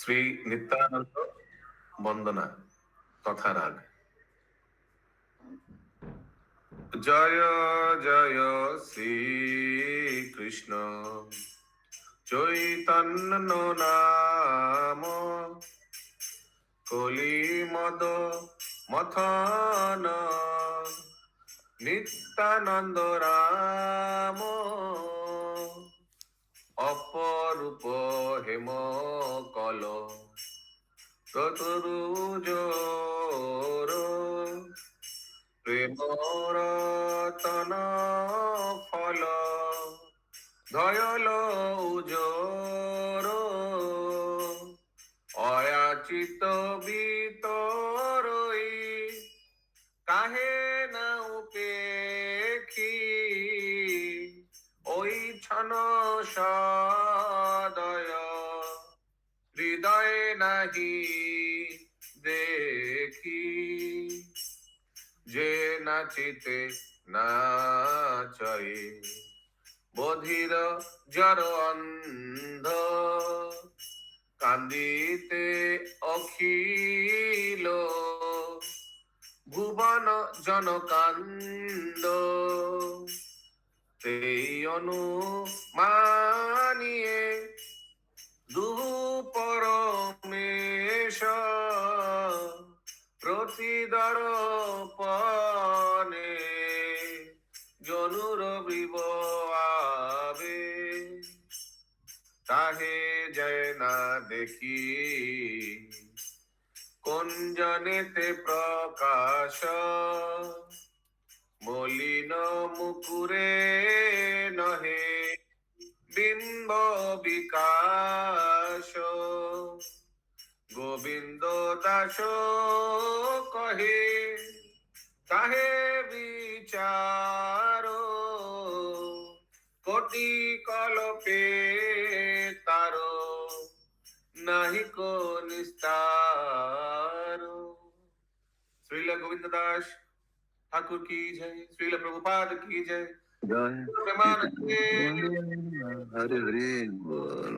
শ্রী নিত্যানন্দ বন্দনা, তথা রাগ। জয় জয় শ্রী কৃষ্ণ চৈতন্য নাম। কলি মদ মথন। নিত্যানন্দ রাম। অপরূপ হেম কল চতুরুজোর প্রেম রতন ফল দয়াল উজোর, অয়াচিত বিতরই, কাহে না উপেক্ষী ওই ছন সদয় হৃদয় নাহি, দেখি। যে নাচিতে নাচই বধির জর অন্ধ। কান্দিতে অখিল, ভুবন জনকান্দ। সেই অনুমানিয়ে প্রতিদর পনে জনুর বিব তাহে যায় না দেখি কোন জনেতে প্রকাশ। মলিন মুকুরে নহে বিম্ব বিকাশ। দাস কহে তাহে বিচার? কোটি কলপে তার নাহি কো নিস্তার। শ্রীল গোবিন্দ দাস ঠাকুর কি জয়? শ্রীল প্রভুপাদ কি জয়? জয়? হরে হরে বল।